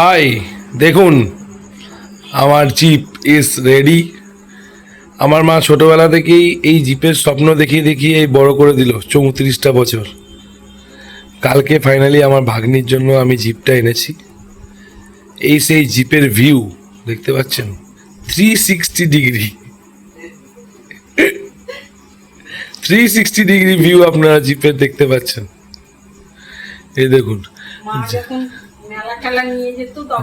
High দেখুন, আমার zip is ready আমার মা ছোটবেলা থেকেই এই জিপের স্বপ্ন দেখিয়ে দেখিয়ে এই বড় করে দিল চৌত্রিশটা বছর। কালকে ফাইনালি আমার ভাগ্নির জন্য আমি জিপটা এনেছি। এই সেই জিপের ভিউ দেখতে পাচ্ছেন? Three sixty degree three sixty degree view আপনারা জিপের দেখতে পাচ্ছেন। এই দেখুন।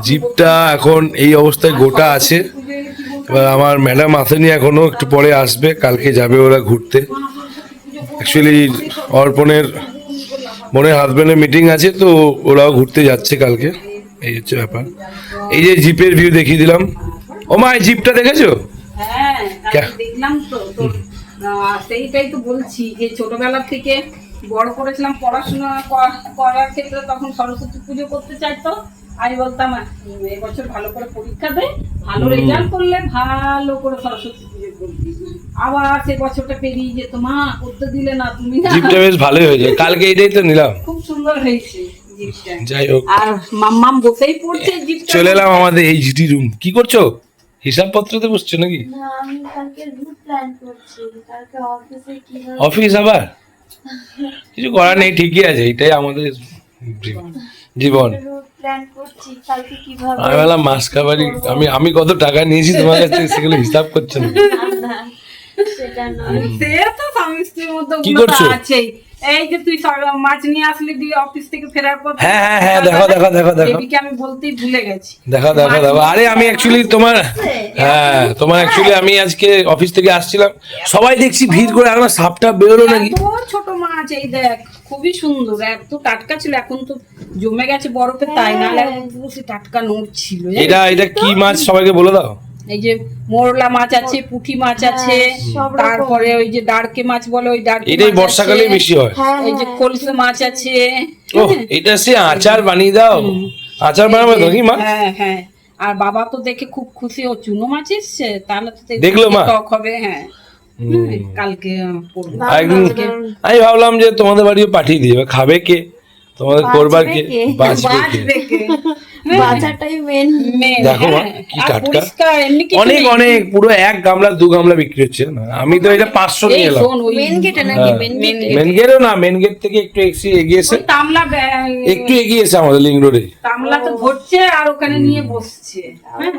জিপটা এখন এই অবস্থায় গোটা আছে। এবার আমার ম্যাডাম আসেনি এখনও একটু পরে আসবে কালকে যাবে ওরা ঘুরতে। অ্যাকচুয়ালি অর্পণের বোনের হাজব্যান্ডের মিটিং আছে তো ওরাও ঘুরতে যাচ্ছে কালকে। এই হচ্ছে ব্যাপার। এই যে জিপের ভিউ দেখিয়ে দিলাম। ও মা এই জিপটা দেখেছ? হ্যাঁ দেখলাম তো তো সেইটাই তো বলছি যে ছোটবেলা থেকে বড় করেছিলাম পড়াশোনা করার ক্ষেত্রে তখন সরস্বতী পুজো করতে চাইতো। আমি বলতাম এবছর ভালো করে পরীক্ষা দে ভালো রেজাল্ট করলে ভালো করে সরস্বতী পুজো করবি। আবার সে বছরটা পেরিয়ে যেত মা করতে দিলে না তুমি না। জিপটা বেশ ভালোই হয়েছে। কালকে এটাই তো নিলাম। খুব সুন্দর হয়েছে যাই হোক। আর মাম্মাম বসেই পড়ছে জিপটা। চলে এলাম আমাদের এই জিটি রুম কি করছ? হিসাবপত্রতে বসছো নাকি? না আমি কালকে রুট প্ল্যান করছি। কালকে অফিসে কীভাবে অফিস আবার? কিছু করার নেই ঠিকই আছে এটাই আমাদের জীবন। জীবন রুট প্ল্যান করছি কালকে কীভাবে আমি বললাম মাস আমি আমি কত টাকা নিয়েছি তোমার কাছ থেকে সেগুলো হিসাব করছে না মধ্যে কি করছ? এই যে তুই মাছ নিয়ে আসলি দিয়ে অফিস থেকে ফেরার পর হ্যাঁ, হ্যাঁ, হ্যাঁ, দেখো, দেখো, দেখো, দেখো। দেবীকে আমি বলতেই ভুলে গেছি। দেখো দেখো দেখো। আরে আমি অ্যাকচুয়ালি তোমার হ্যাঁ তোমার অ্যাকচুয়ালি আমি আজকে অফিস থেকে আসছিলাম। সবাই দেখছি ভিড় করে আমার সাপটা বেরোলো নাকি? ছোট মাছ এই দেখ খুবই সুন্দর। এত টাটকা ছিল এখন তো জমে গেছে বরফে তাই না? সে টাটকা নোট ছিল এটা এটা কি মাছ? সবাইকে বলে দাও। এই যে মোরলা মাছ আছে পুঁটি মাছ আছে তারপরে ওই যে ডার্কে মাছ বলে ওই ডার্কে এটাই মাছ বর্ষাকালে আছে। বেশি হয়। হ্যাঁ এই যে কলসে মাছ আছে। ও এটা সে আচার বানিয়ে দাও। আচার বানাবে তো কি মা? হ্যাঁ হ্যাঁ। আর বাবা তো দেখে খুব খুশি। ও চুনো মাছ এসছে? তাহলে তো দেখল মা? টক হবে হ্যাঁ। কালকে আমি ভাবলাম যে তোমাদের বাড়িও পাঠিয়ে দিই। খাবে কে? তোমাদের করবার কে? বাঁচবে কে? বাজারটাই মেন দেখো হ্যাঁ। কি টাটকা। অনেক অনেক পুরো এক গামলা দু গামলা বিক্রি হচ্ছে। না আমি তো এটা পাঁচশো নিয়ে এলাম। মেন গেটে নাকি? গেটে গেটে। গেটও না মেন গেট থেকে একটু এক্সি এগিয়েছে তামলা একটু এগিয়েছে আমাদের লিং রোডে। তামলা তো ধরছে আর ওখানে নিয়ে বসছে। হ্যাঁ।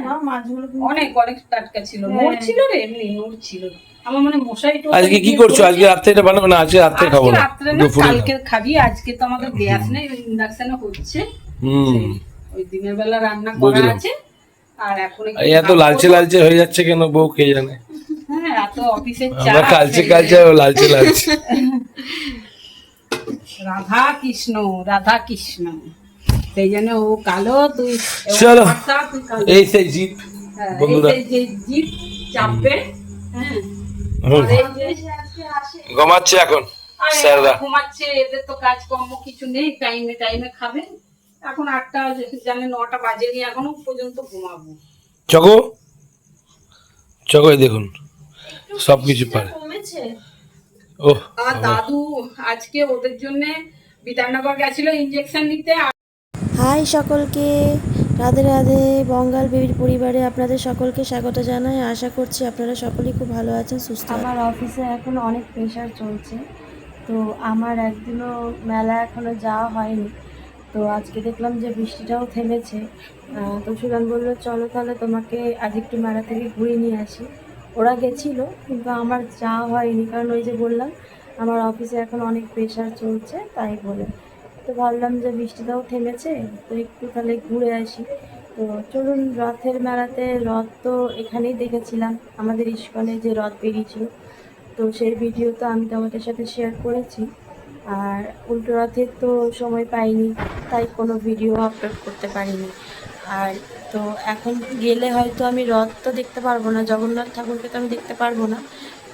অনেক অনেক টাটকা ছিল। নোট ছিল রে এমনি নোট ছিল আমার মানে মশাই আজকে কি করছ? আজকে রাত্রে এটা বানাবো? না আজকে রাত্রে খাব না কালকে খাবি আজকে তো আমাদের গ্যাস নেই ইন্ডাকশনে হচ্ছে। হুম। ওই দিনের বেলা রান্না করা আছে আর এখন এত লালচে লালচে হয়ে যাচ্ছে কেন? বউ কে জানে? হ্যাঁ অফিসের আমরা কালচে কালচে লালচে লালচে। রাধা কৃষ্ণ রাধা কৃষ্ণ। সেই জন্য ও কালো তুই চলো। এই সেই জিপ হ্যাঁ, বন্ধুরা। যে- জিপ চাপবে হ্যাঁ। ঘুমাচ্ছে এখন স্যাররা ঘুমাচ্ছে এদের তো কাজকর্ম কিছু নেই টাইমে টাইমে খাবে। এখন আটটা জানে নটা বাজেনি এখনও পর্যন্ত ঘুমাবো। চকো? চকো দেখুন সব কিছু পারে। কমেছে? ও আর দাদু আজকে ওদের জন্য বিধাননগর গেছিল ইঞ্জেকশন নিতে। হাই সকলকে রাধে রাধে বঙ্গাল বেবির পরিবারে আপনাদের সকলকে স্বাগত জানাই। আশা করছি আপনারা সকলেই খুব ভালো আছেন সুস্থ আমার অফিসে এখন অনেক প্রেশার চলছে তো আমার একদিনও মেলা এখনও যাওয়া হয়নি। তো আজকে দেখলাম যে বৃষ্টিটাও থেমেছে। তো সুদান বলল, চলো তাহলে তোমাকে আজ একটু মেলা থেকে ঘুরিয়ে নিয়ে আসি। ওরা গেছিল, কিন্তু আমার যাওয়া হয়নি, কারণ ওই যে বললাম, আমার অফিসে এখন অনেক প্রেশার চলছে, তাই বলে। তো ভাবলাম যে বৃষ্টিটাও থেমেছে, তো একটু তাহলে ঘুরে আসি। তো চলুন, রথের মেলাতে রথ তো এখানেই দেখেছিলাম, আমাদের ইস্কনে যে রথ বেরিয়েছিল। তো সেই ভিডিও তো আমি তোমাদের সাথে শেয়ার করেছি। আর উল্টো রথের তো সময় পাইনি, তাই কোনো ভিডিও আপলোড করতে পারিনি। আর তো এখন গেলে হয়তো আমি রথ তো দেখতে পারব না, জগন্নাথ ঠাকুরকে তো আমি দেখতে পারব না।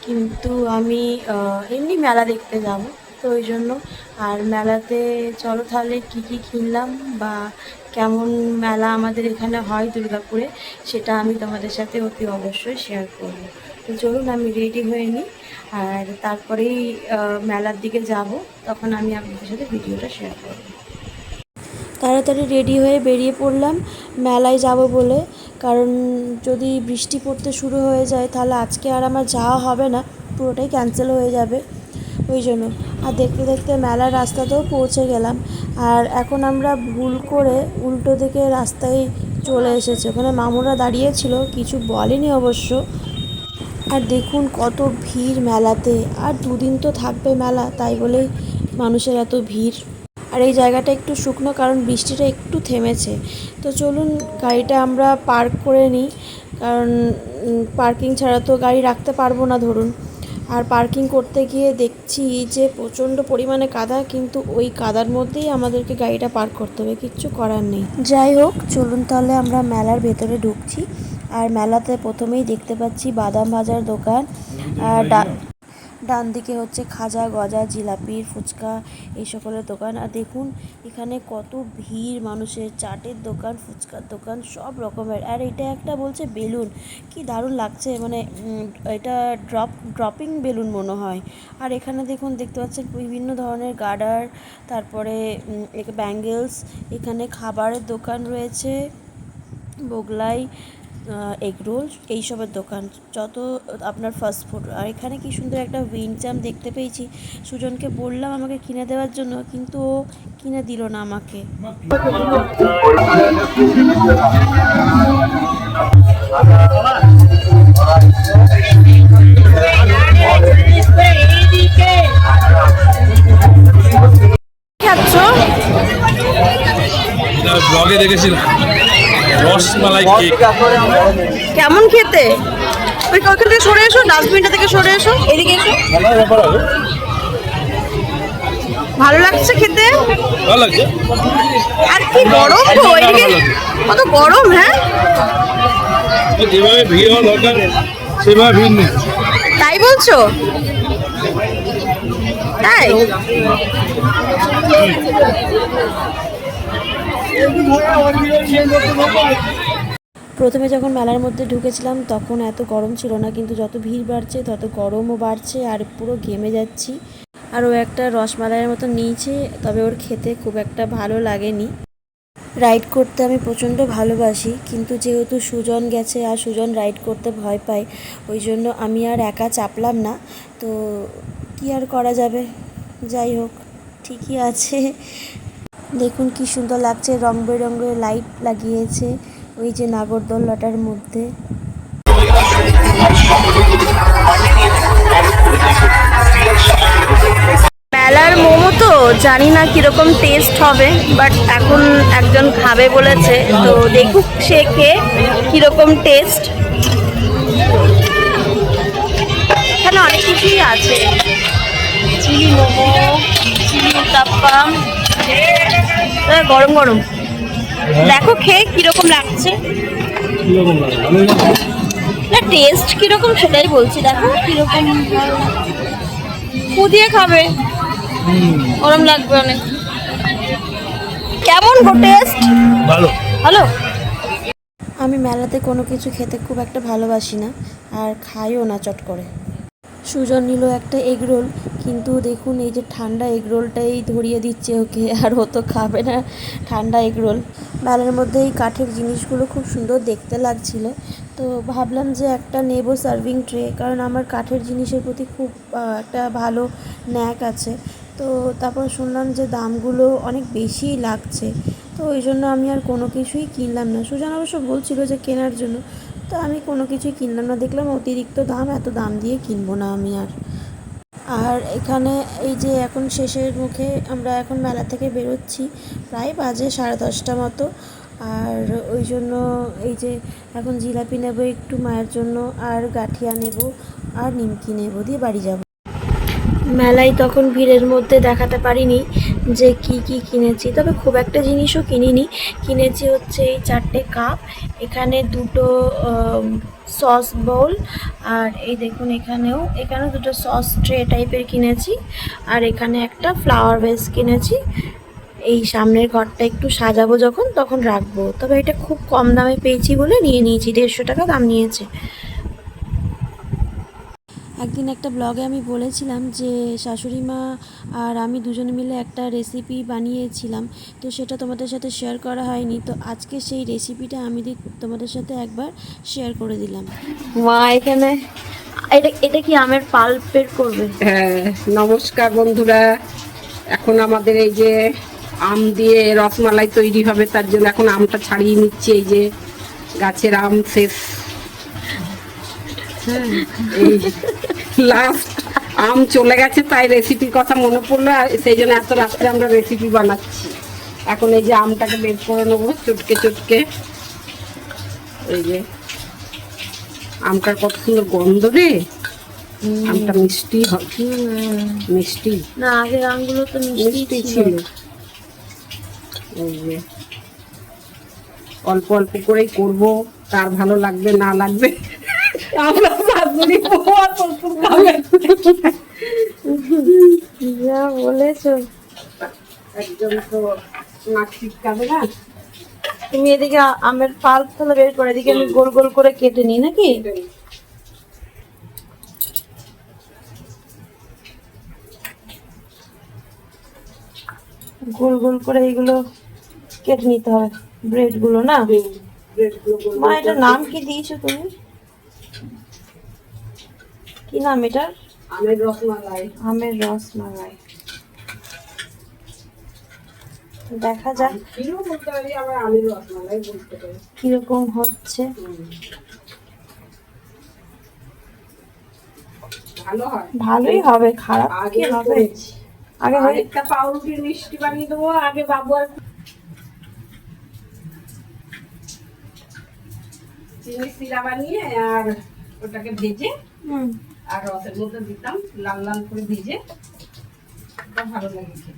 কিন্তু আমি এমনি মেলা দেখতে যাব, তো ওই জন্য। আর মেলাতে চলো তাহলে কী কী কিনলাম বা কেমন মেলা আমাদের এখানে হয় দুর্গাপুরে, সেটা আমি তোমাদের সাথে অতি অবশ্যই শেয়ার করব। তো চলুন, আমি রেডি হয়ে নিই। আর তারপরেই মেলার দিকে যাব। তখন আমি আপনাদের সাথে ভিডিওটা শেয়ার করব। তাড়াতাড়ি রেডি হয়ে বেরিয়ে পড়লাম। মেলায় যাব বলে। কারণ যদি বৃষ্টি পড়তে শুরু হয়ে যায়, তাহলে আজকে আর আমার যাওয়া হবে না। পুরোটাই ক্যান্সেল হয়ে যাবে। ওই জন্য। আর দেখতে দেখতে মেলার রাস্তাতেও পৌঁছে গেলাম। আর এখন আমরা ভুল করে উল্টো দিকে রাস্তায় চলে এসেছে। ওখানে মামুরা দাঁড়িয়েছিল কিছু বলেনি অবশ্য। আর দেখুন কত ভিড় মেলাতে। আর দুদিন তো থাকবে মেলা, তাই বলেই মানুষের এত ভিড়। আর এই জায়গাটা একটু শুকনো, কারণ বৃষ্টিটা একটু থেমেছে। তো চলুন গাড়িটা আমরা পার্ক করে নিই, কারণ পার্কিং ছাড়া তো গাড়ি রাখতে পারব না ধরুন। আর পার্কিং করতে গিয়ে দেখছি যে প্রচণ্ড পরিমাণে কাদা, কিন্তু ওই কাদার মধ্যেই আমাদেরকে গাড়িটা পার্ক করতে হবে, কিচ্ছু করার নেই। যাই হোক, চলুন তাহলে আমরা মেলার ভেতরে ঢুকছি। আর মেলাতে প্রথমেই দেখতে পাচ্ছি বাদাম ভাজার দোকান। আর ডান দিকে হচ্ছে খাজা, গজা জিলাপি ফুচকা এই সকলের দোকান। আর দেখুন, এখানে কত ভিড় মানুষের, চাটের দোকান, ফুচকার দোকান, সব রকমের। আর এটা একটা বলছে বেলুন। কি দারুণ লাগছে মানে এটা ড্রপ, ড্রপিং বেলুন মনে হয়। আর এখানে দেখুন, দেখতে পাচ্ছেন বিভিন্ন ধরনের গার্ডার তারপরে ব্যাঙ্গেলস, এখানে খাবারের দোকান রয়েছে মোগলাই এগরোল এইসবের দোকান। যত আপনার ফাস্ট ফুড আর এখানে কি সুন্দর একটা উইনচাম দেখতে পেয়েছি। সুজনকে বললাম আমাকে কিনে দেওয়ার জন্য কিন্তু ও কিনে দিল না আমাকে। ব্লগে দেখেছিলাম। রসমালাই কেক কেমন খেতে? ওই ওখান থেকে সরে এসো? ডাস্টবিনটা থেকে সরে এসো। এদিকে এসো। ভালো লাগছে খেতে? ভালো লাগছে। আর কি গরম তো এদিকে কত গরম হ্যাঁ? যেভাবে ভিড় হওয়া দরকার সেভাবে ভিড় নেই। তাই বলছো? তাই? প্রথমে যখন মেলার মধ্যে ঢুকেছিলাম, তখন এত গরম ছিল না, কিন্তু যত ভিড় বাড়ছে, তত গরমও বাড়ছে আর পুরো ঘেমে যাচ্ছি। আর ও একটা রসমালাইয়ের মতো নিয়েছে, তবে ওর খেতে খুব একটা ভালো লাগেনি। রাইড করতে আমি প্রচণ্ড ভালোবাসি, কিন্তু যেহেতু সুজন গেছে আর সুজন রাইড করতে ভয় পায়, ওই জন্য আমি আর একা চাপলাম না। তো কি আর করা যাবে? যাই হোক, ঠিকই আছে। দেখুন কি সুন্দর লাগছে রং বেরঙের লাইট লাগিয়েছে ওই যে নাগরদোল্লাটার মধ্যে। মেলার মোমো তো জানি না কীরকম টেস্ট হবে বাট এখন একজন খাবে বলেছে তো দেখুক সে কে কীরকম টেস্ট এখানে অনেক কিছুই আছে। চিলি মোমো চিলি উত্তাপ্পাম এ, গরম গরম। দেখো খেয়ে কীরকম লাগছে? না টেস্ট কীরকম সেটাই বলছি দেখো কীরকম। ফু দিয়ে খাবে গরম লাগবে অনেক। কেমন গো টেস্ট ভালো। হ্যালো আমি মেলাতে কোনো কিছু খেতে খুব একটা ভালোবাসি না আর খাইও না চট করে। সুজন নিল একটা এগ রোল কিন্তু দেখুন এই যে ঠান্ডা এগ রোলটাই ধরিয়ে দিচ্ছে ওকে, আর ও তো খাবে না ঠান্ডা এগ রোল মেলার মধ্যে এই কাঠের জিনিসগুলো খুব সুন্দর দেখতে লাগছিল। তো ভাবলাম যে একটা নেব সার্ভিং ট্রে কারণ আমার কাঠের জিনিসের প্রতি খুব একটা ভালো ন্যাক আছে। তো তারপর শুনলাম যে দামগুলো অনেক বেশিই লাগছে। তো ওই জন্য আমি আর কোনো কিছুই কিনলাম না। সুজন অবশ্য বলছিল যে কেনার জন্য। তো আমি কোনো কিছুই কিনলাম না। দেখলাম অতিরিক্ত দাম, এত দাম দিয়ে কিনবো না আমি আর। আর এখানে এই যে এখন শেষের মুখে আমরা এখন মেলা থেকে বেরোচ্ছি, প্রায় বাজে সাড়ে দশটা মতো। আর ওই জন্য এই যে এখন জিলাপি নেব একটু মায়ের জন্য, আর গাঠিয়া নেব, আর নিমকি নেব দিয়ে বাড়ি যাব। মেলায় তখন ভিড়ের মধ্যে দেখাতে পারিনি যে কি কি কিনেছি। তবে খুব একটা জিনিসও কিনিনি। কিনেছি হচ্ছে এই চারটে কাপ। এখানে দুটো সস বোল। আর এই দেখুন এখানেও এখানেও দুটো সস ট্রে টাইপের কিনেছি। আর এখানে একটা ফ্লাওয়ার বেস কিনেছি। এই সামনের ঘরটা একটু সাজাবো যখন, তখন রাখব। তবে এটা খুব কম দামে পেয়েছি বলে নিয়ে নিয়েছি। দেড়শো টাকা দাম নিয়েছে। একদিন একটা ব্লগে আমি বলেছিলাম যে শাশুড়ি মা আর আমি দুজনে মিলে একটা রেসিপি বানিয়েছিলাম। তো সেটা তোমাদের সাথে শেয়ার করা হয়নি। তো আজকে সেই রেসিপিটা আমি তোমাদের সাথে একবার শেয়ার করে দিলাম। মা এখানে এটা এটা কি আমের পাল্প বের করবে? হ্যাঁ নমস্কার বন্ধুরা। এখন আমাদের এই যে আম দিয়ে রসমালাই তৈরি হবে তার জন্য এখন আমটা ছাড়িয়ে নিচ্ছি। এই যে গাছের আম শেষ। লাস্ট আম চলে গেছে তাই রেসিপির কথা মনে পড়ল আর সেই জন্য এত রাত্রে আমরা রেসিপি বানাচ্ছি। এখন এই যে আমটাকে বের করে নেব চটকে চটকে। এই যে আমটার কত সুন্দর গন্ধ রে। আমটা মিষ্টি হয়। মিষ্টি। না আগের আমগুলো তো মিষ্টি ছিল। এই যে অল্প অল্প করেই করব তার ভালো লাগবে না লাগবে। আমরা শাশুড়ি বউ শ্বশুর খাবে যা বলেছ। একজন তো নাক শিটকাবে না। তুমি এদিকে আমের পাল্প তাহলে বের করে এদিকে আমি গোল গোল করে কেটে নিই নাকি? গোল গোল করে এইগুলো কেটে নিতে হবে ব্রেডগুলো না গোল মা এটার নাম কি দিয়েছ তুমি? কি নাম এটার? আমের রসমালাই। আমের রস মালাই দেখা যাক। রসমালাই কীরকম হচ্ছে? ভালো হয়। ভালোই হবে খারাপ কি আগে হবে? আগে হয়ে আরেকটা পাউরুটির মিষ্টি বানিয়ে দেবো আগে বাবু আর চিনি সিরা বানিয়ে আর ওটাকে ভেজে হুম। আর রসের মধ্যে দিতাম লাল লাল করে ভেজে ভালো লাগে খেতে।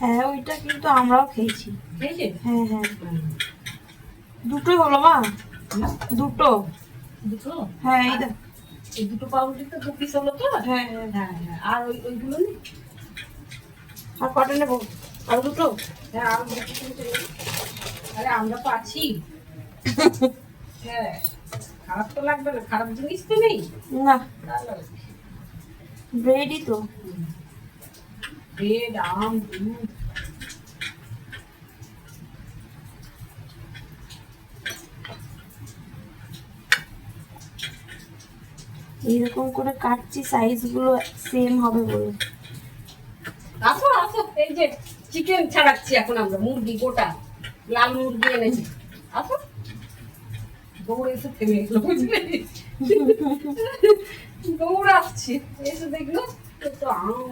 হ্যাঁ ওইটা কিন্তু আমরাও খেয়েছি। হ্যাঁ হ্যাঁ। দুটোই হলো মা? দুটো? দুটো? হ্যাঁ এই এই দুটো পাউরুটি তো দু পিস হলো তো? হ্যাঁ হ্যাঁ। হ্যাঁ হ্যাঁ। আর ওই ওইগুলো আর কটা নেব? আর দুটো? হ্যাঁ আর দুটো। আরে আমরা তো আছি। হ্যাঁ খারাপ তো লাগবে না খারাপ জিনিস তো নেই। না। ব্রেডই তো। ব্রেড আম দুধ। এইরকম করে কাটছি সাইজগুলো সেম হবে বলে। আসো আসো এই যে চিকেন ছাড়াচ্ছি এখন আমরা মুরগি গোটা। লাল মুরগি এনেছি। আসো। দৌড়ে এসে থেমে গেলো, বুঝলে? দৌড় আসছি। এসে দেখল তো আম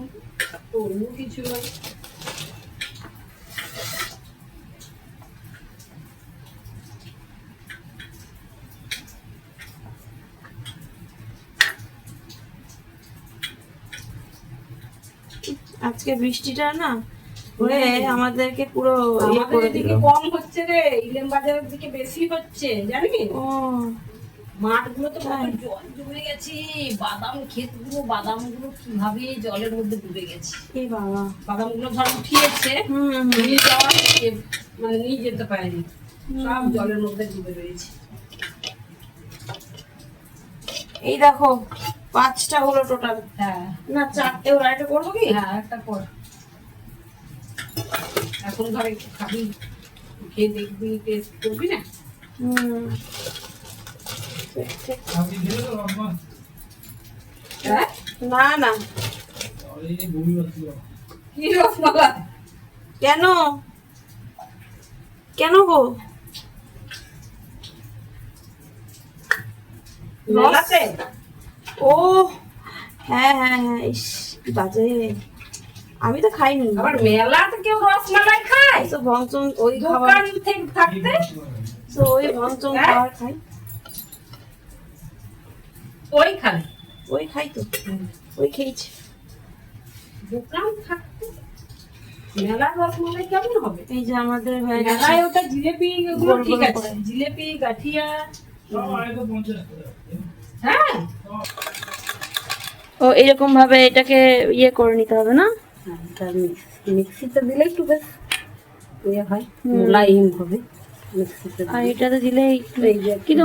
তো অন্য কিছু নয় আজকে বৃষ্টিটা না হয়ে আমাদেরকে পুরো ইয়ে আমাদের করে দিল। কম হচ্ছে রে ইলেম বাজারের দিকে বেশি হচ্ছে জানিস? ও। মাঠগুলো তো জল জমে গেছে বাদাম ক্ষেতগুলো বাদামগুলো কীভাবে জলের মধ্যে ডুবে গেছে? এই বাবা। বাদামগুলো ধর উঠিয়েছে নিয়ে যাওয়া মানে নিয়ে যেতে পারেনি। সব জলের মধ্যে ডুবে রয়েছে। এই দেখো পাঁচটা হলো টোটাল হ্যাঁ। না চারটে হলো। একটা করব কি? হ্যাঁ একটা কর। এখন একটু খাবি খেয়ে দেখবি টেস্ট করবি না। হ্যাঁ? না না। কি রসমালাই? কেন? কেন গো? মেলাতে? ও হ্যাঁ হ্যাঁ হ্যাঁ ইস বাজে। আমি তো খাইনি। আবার মেলাতে কেউ রসমালাই খায়? তো ভংচং ওই খাবার দোকান থেকে থাকতে? তো ওই ভংচং হ্যাঁ? খাবার খাই ওই খায়? ওই খাই তো। ওই খেয়েছি। দোকান থাকতে? মেলার রসমালাই কেমন হবে? এই যে আমাদের হয়ে গেছে। মেলায় ওটা জিলেপি ওগুলো ঠিক আছে। জিলেপি গাঠিয়া। হ্যাঁ। ও এরকম ভাবে এটাকে ইয়ে করে নিতে হবে না? মিক্সিতে দিলে একটু বেশ ইয়ে হয় মোলায়েম হবে। আর এটাতে দিলে কিন্তু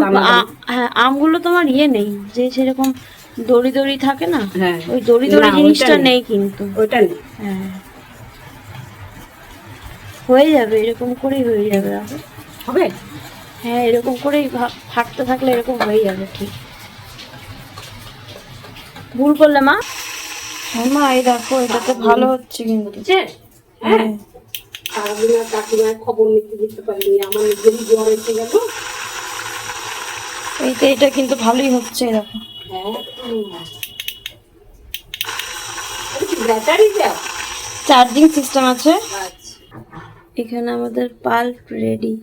হ্যাঁ আমগুলো তোমার ইয়ে নেই যে সেরকম দড়ি দড়ি থাকে না হ্যাঁ। ওই দড়ি দড়ি জিনিসটা নেই। কিন্তু। ওইটা নেই। হ্যাঁ। হয়ে যাবে এরকম করেই হয়ে যাবে হবে? হ্যাঁ এরকম করেই ফাটতে থাকলে এরকম হয়ে যাবে ঠিক। ভুল করলে মা? হ্যাঁ মা এই দেখো এটাতে ভালো হচ্ছে কিন্তু। হ্যাঁ। সারাদিন কাকিমার খবর নিতে দিতে পারিনি আমার নিজেরই জ্বর এসে গেল। এটা কিন্তু ভালোই হচ্ছে দেখো। হ্যাঁ চার্জিং সিস্টেম আছে। আচ্ছা। এখানে আমাদের পাল্প রেডি।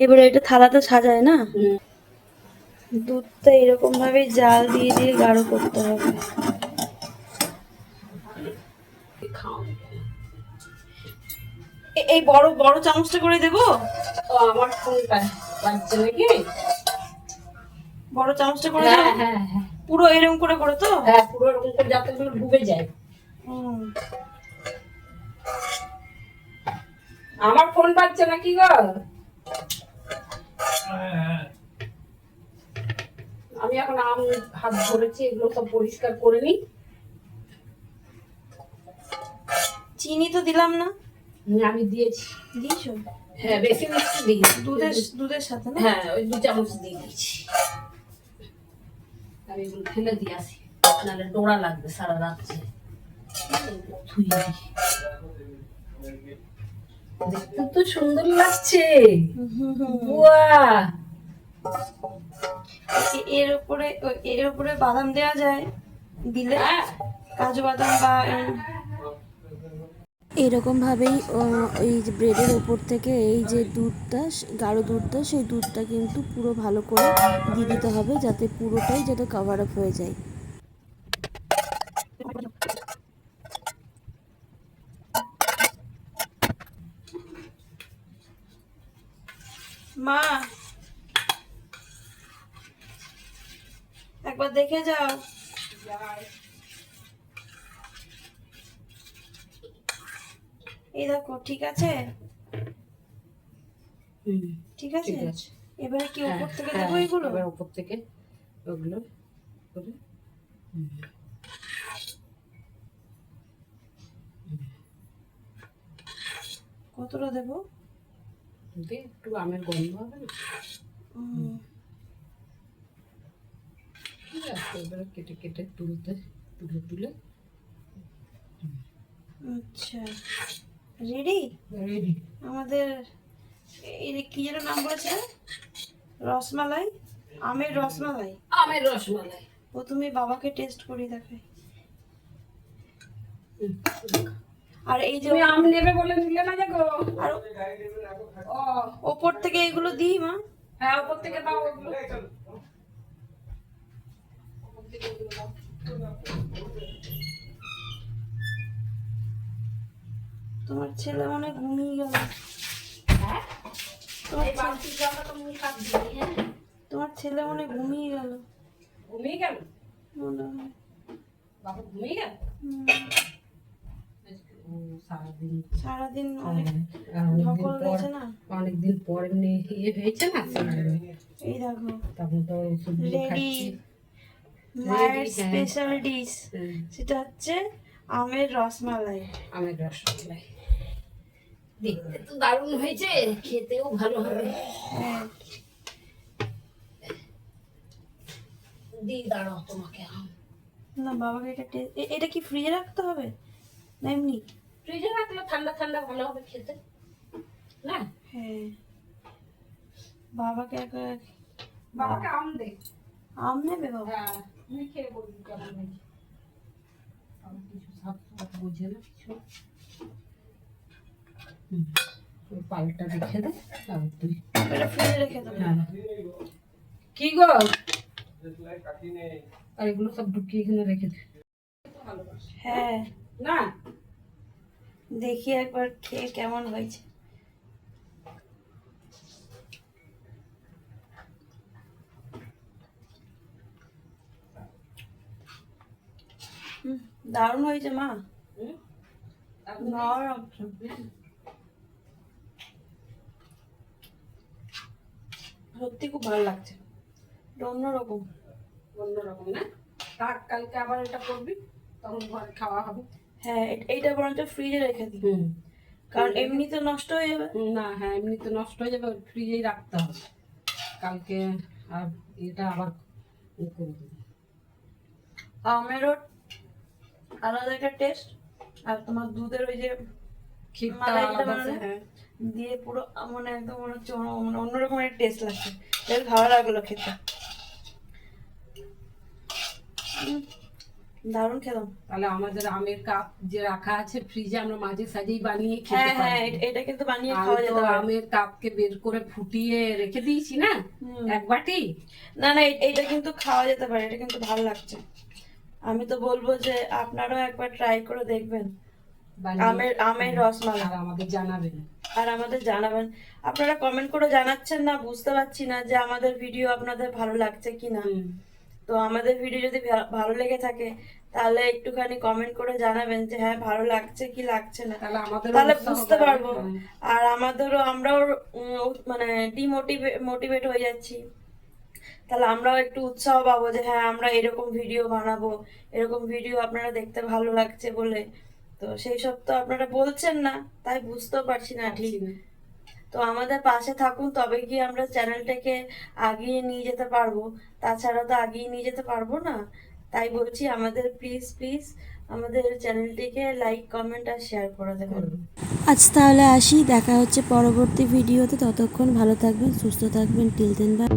এবারে এটা থালাতে সাজায় না। দুধটা এরকম ভাবে জাল দিয়ে দিয়ে গাঢ় করতে হবে। এই বড় বড় চামচটা করে দেবো? আমার ফোনটা বাজছে নাকি? বড় চামচটা করে হ্যাঁ দেবো হ্যাঁ হ্যাঁ। পুরো এরকম করে করে তো? হ্যাঁ পুরো এরকম করে যাতে ডুবে যায়। হুম। আমার ফোন বাজছে নাকি গো? আমি এখন আম হাত ধরেছি এগুলো সব পরিষ্কার করে নিই। চিনি তো দিলাম না। আমি দিয়েছি। দিয়েছ? হ্যাঁ বেশি মিষ্টি দিই। দুধের দুধের সাথে না? হ্যাঁ ওই দু চামচ দিয়ে দিয়েছি। আমি এগুলো ফেলে দিয়ে আসি। নাহলে লাগবে সারা রাত্রে ধুয়ে দেখতে তো সুন্দর লাগছে। এর উপরে এর উপরে বাদাম দেওয়া যায়। দিলে হ্যাঁ। কাজু বাদাম বা এরকমভাবেই এই যে ব্রেডের ওপর থেকে এই যে দুধটা, গাঢ় দুধটা, সেই দুধটা কিন্তু পুরো ভালো করে দিয়ে দিতে হবে যাতে পুরোটাই যাতে কভার আপ হয়ে যায়। মা, একবার দেখে যাও। এই দেখো ঠিক আছে? ঠিক আছে? এবারে কি উপর থেকে হ্যাঁ, দেবো এগুলো? এবার উপর থেকে ওগুলো করে। কতটা দেবো? দিয়ে একটু আমের গন্ধ হবে না? ঠিক আছে এবারে কেটে কেটে তুলতে তুলে তুলে। আচ্ছা। রেডি রেডি আমাদের এই যে কি যেন নাম বলেছে? রসমালাই? আমের রসমালাই? আমের রসমালাই। প্রথমে বাবাকে টেস্ট করে দেখাই। আর এই যে আম নেবে বলে নিলে না দেখো আর ও। ওপর থেকে এগুলো দিই মা। হ্যাঁ উপর থেকে দাও ওগুলো। তোমার ছেলে মনে হয় ঘুমিয়ে গেল। তোমার দিই হ্যাঁ? তোমার ছেলে মনে ঘুমিয়ে গেল। ঘুমিয়ে গেল? মনে হয়। বাবা ঘুমিয়ে গেল? সারাদিন অনেকদিন গেছে না? অনেকদিন পর এমনি ইয়ে হয়েছে না এই দেখো। তখন তো খাচ্ছি। মায়ের হ্যাঁ। স্পেশাল ডিশ সেটা হচ্ছে আমের রসমালাই। আমের রসমালাই। দেখতে তো দারুণ হয়েছে খেতেও ভালো হবে। হ্যাঁ দি দাঁড়াও তোমাকে আম না বাবাকে এটা এটা কি ফ্রিজে রাখতে হবে? না এমনি? ফ্রিজে রাখলে ঠান্ডা ঠান্ডা ভালো হবে খেতে। না? হ্যাঁ। বাবাকে একবার বাবাকে আম দে। আম নেবে বাবা? হ্যাঁ তুমি খেয়ে বলবি কেমন হয়েছে। আমার কিছু সাপ বোঝে না কিছু। পালটা রেখে দে আর তুই ফ্রিজে রেখে দেবো। কি গো? আর এগুলো সব ঢুকিয়ে এখানে রেখে দে। হ্যাঁ। না। দেখি একবার খেয়ে কেমন হয়েছে। দারুণ হয়েছে মা? নরম। সত্যি খুব ভালো লাগছে। এটা অন্যরকম। অন্যরকম না? থাক কালকে আবার এটা করবি তখন ঘরে খাওয়া হবে। হ্যাঁ এইটা বরঞ্চ ফ্রিজে রেখে দিই কারণ এমনি তো নষ্ট হয়ে যাবে। না হ্যাঁ এমনি তো নষ্ট হয়ে যাবে ফ্রিজেই রাখতে হবে। কালকে আর এটা আবার ই আমেরও আলাদা একটা টেস্ট আর তোমার দুধের ওই যে ক্ষীরটা আলাদা আছে, হ্যাঁ দিয়ে পুরো মানে একদম মনে হচ্ছে মানে অন্যরকম একটা টেস্ট লাগছে। বেশ ভালো লাগল খেতে। দারুণ খেলাম। তাহলে আমাদের আমের কাপ যে রাখা আছে ফ্রিজে আমরা মাঝে সাঝেই বানিয়ে খেতে হ্যাঁ হ্যাঁ এটা কিন্তু বানিয়ে খাওয়া যেতে পারে। আমের কাপকে বের করে ফুটিয়ে রেখে দিয়েছি না? এক বাটি? না না এটা কিন্তু খাওয়া যেতে পারে এটা কিন্তু ভালো লাগছে। আমি তো বলব যে আপনারাও একবার ট্রাই করে দেখবেন। আমের আমের রসমালাই আর আমাদের জানাবেন আর আমাদের জানাবেন। আপনারা কমেন্ট করে জানাচ্ছেন না বুঝতে পারছি না যে আমাদের ভিডিও আপনাদের ভালো লাগছে কি না তো আমাদের ভিডিও যদি ভালো লেগে থাকে তাহলে একটুখানি কমেন্ট করে জানাবেন যে হ্যাঁ ভালো লাগছে কি লাগছে না। তাহলে বুঝতে পারব। আর আমাদেরও আমরাও মানে ডিমোটিভেট মোটিভেট হয়ে যাচ্ছি। তাহলে আমরাও একটু উৎসাহ পাবো যে হ্যাঁ আমরা এরকম ভিডিও বানাবো। এরকম ভিডিও আপনারা দেখতে ভালো লাগছে বলে। তো সেই সব তো আপনারা বলছেন না তাই বুঝতেও পারছি না ঠিক। তো আমাদের পাশে থাকুন তবে গিয়ে আমরা চ্যানেলটাকে আগিয়ে নিয়ে যেতে পারব। তাছাড়া তো আগিয়ে নিয়ে যেতে পারব না। তাই বলছি আমাদের প্লিজ প্লিজ আমাদের চ্যানেলটিকে লাইক কমেন্ট আর শেয়ার করে দেবেন। আজ তাহলে আসি দেখা হচ্ছে পরবর্তী ভিডিওতে ততক্ষণ ভালো থাকবেন সুস্থ থাকবেন। Till then by